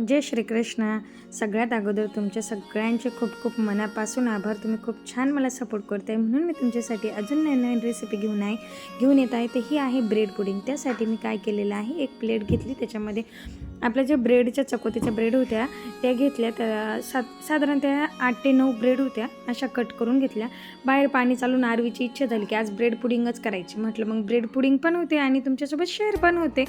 जय श्रीकृष्ण. सगळ्यात अगोदर तुमच्या सगळ्यांचे खूप खूप मनापासून आभार. तुम्ही खूप छान मला सपोर्ट करताय. म्हणून मी तुमच्यासाठी अजून नवीन नवीन रेसिपी घेऊन आहे घेऊन येत आहे. ते ही आहे ब्रेड पुडिंग त्यासाठी मी काय केलेलं आहे एक प्लेट घेतली. त्याच्यामध्ये आपल्या ज्या ब्रेडच्या चकोतीच्या ब्रेड होत्या त्या घेतल्या. त्या सा साधारणतः आठ ते नऊ ब्रेड होत्या. अशा कट करून घेतल्या. बाहेर पाणी चालून आरवीची इच्छा झाली की आज ब्रेड पुडिंगच करायची. म्हटलं मग ब्रेड पुडिंग पण होते आणि तुमच्यासोबत शेअर पण होते.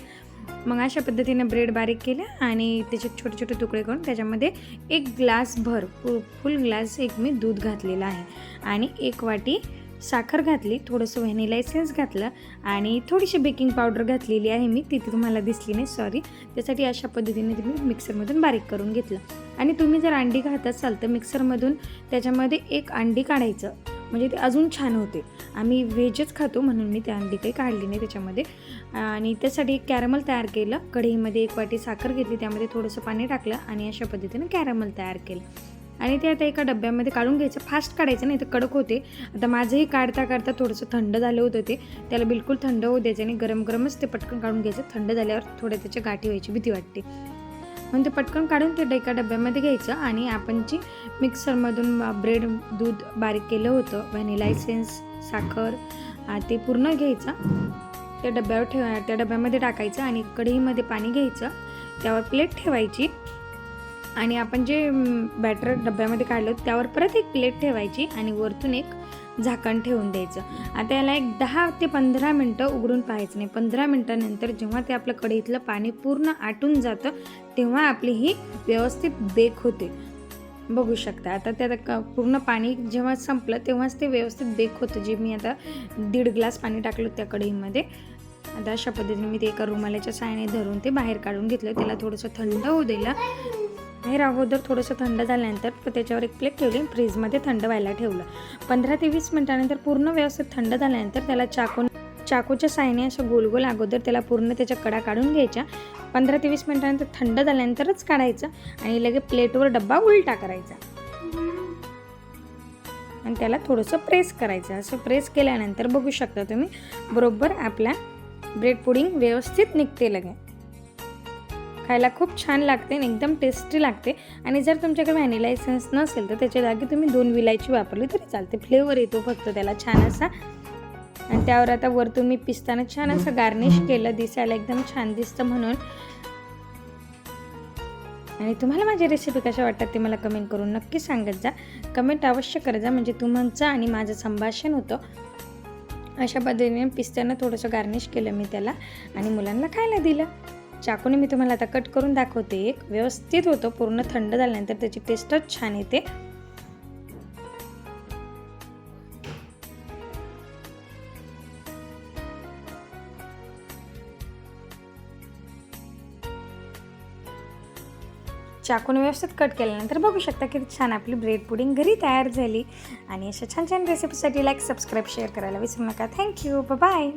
मग अशा पद्धतीने ब्रेड बारीक केलं आणि त्याचे छोटे छोटे तुकडे करून त्याच्यामध्ये एक ग्लास भर फुल ग्लास एक मी दूध घातलेलं आहे. आणि एक वाटी साखर घातली थोडंसं व्हॅनिला एसेन्स घातलं आणि थोडीशी बेकिंग पावडर घातलेली आहे मी तिथे तुम्हाला दिसली नाही सॉरी. त्यासाठी अशा पद्धतीने तुम्ही मिक्सरमधून बारीक करून घेतलं. आणि तुम्ही जर अंडी घात असाल तर मिक्सरमधून त्याच्यामध्ये एक अंडी काढायचं. म्हणजे ते अजून छान होते. आम्ही व्हेजच खातो म्हणून मी त्या अंडी काही काढली नाही त्याच्यामध्ये. आणि त्यासाठी एक कॅरमल तयार केलं. कढईमध्ये एक वाटी साखर घेतली त्यामध्ये थोडंसं पाणी टाकलं आणि अशा पद्धतीनं कॅरमल तयार केलं. आणि ते आता एका डब्यामध्ये काढून घ्यायचं. फास्ट काढायचं नाही तर कडक होते. आता माझंही काढता काढता थोडंसं थंड झालं होतं ते. त्याला बिलकुल थंड होऊ द्यायचं आणि गरम गरमच ते पटकन काढून घ्यायचं. थंड झाल्यावर थोडं त्याच्या गाठी व्हायची भीती वाटते. म्हणून ते पटकन काढून ते एका डब्यामध्ये घ्यायचं आणि आपण जी मिक्सरमधून ब्रेड दूध बारीक केलं होतं व्हॅनिला एसेन्स साखर ते पूर्ण घ्यायचं. त्या डब्यावर ठेवा त्या डब्यामध्ये टाकायचं आणि कढईमध्ये पाणी घ्यायचं. त्यावर प्लेट ठेवायची आणि आपण जे बॅटर डब्यामध्ये काढलं त्यावर परत एक प्लेट ठेवायची आणि वरतून एक झाकण ठेवून द्यायचं. आता याला एक दहा ते पंधरा मिनटं उघडून पाहायचं नाही. पंधरा मिनटानंतर जेव्हा ते आपलं कढईतलं पाणी पूर्ण आटून जातं तेव्हा आपली ही व्यवस्थित बेक होते. बघू शकता. आता त्यात क पूर्ण पाणी जेव्हा संपलं तेव्हाच ते व्यवस्थित बेक होतं. जे मी आता दीड ग्लास पाणी टाकलं त्या कढईमध्ये. आता अशा पद्धतीने मी ते एका रुमालाच्या साहाय्याने धरून ते बाहेर काढून घेतलं. त्याला थोडंसं थंड होऊ दिलं. बाहेर अगोदर थोडंसं थंड झाल्यानंतर त्याच्यावर एक प्लेट ठेवली फ्रीजमध्ये थंड व्हायला ठेवलं. पंधरा ते वीस मिनटानंतर पूर्ण व्यवस्थित थंड झाल्यानंतर त्याला चाकून चाकूच्या सायने असं गोल गोल अगोदर त्याला पूर्ण त्याच्या कडा काढून घ्यायच्या. पंधरा ते वीस मिनटानंतर थंड झाल्यानंतरच काढायचं आणि लगे प्लेटवर डब्बा उलटा करायचा. आणि त्याला थोडंसं प्रेस करायचं. असं प्रेस केल्यानंतर बघू शकता तुम्ही बरोबर आपल्या ब्रेड पुडिंग व्यवस्थित निघते लगे. खायला खूप छान लागते आणि एकदम टेस्टी लागते. आणि जर तुमच्याकडे व्हॅनिला एसेन्स नसेल तर त्याच्या जागी तुम्ही दोन विलायची वापरली तरी चालते. फ्लेवर येतो फक्त त्याला छान असा. आणि त्यावर आता वर तुम्ही पिस्तानं छान असं गार्निश केलं. दिसायला एकदम छान दिसतं म्हणून. आणि तुम्हाला माझी रेसिपी कशा वाटतात ते मला कमेंट करून नक्की सांगत जा. कमेंट अवश्य करत जा. म्हणजे तुमचं आणि माझं संभाषण होतं. अशा पद्धतीने पिस्त्यानं थोडंसं गार्निश केलं मी त्याला. आणि मुलांना खायला दिलं. चाकूने मी तुम्हाला आता कट करून दाखवते. एक व्यवस्थित होतं पूर्ण थंड झाल्यानंतर त्याची टेस्टच छान येते. चाकूने व्यवस्थित कट केल्यानंतर बघू शकता किती छान आपली ब्रेड पुडिंग घरी तयार झाली. आणि अशा छान छान रेसिपीसाठी लाईक सबस्क्राईब शेअर करायला विसरू नका. Thank you bye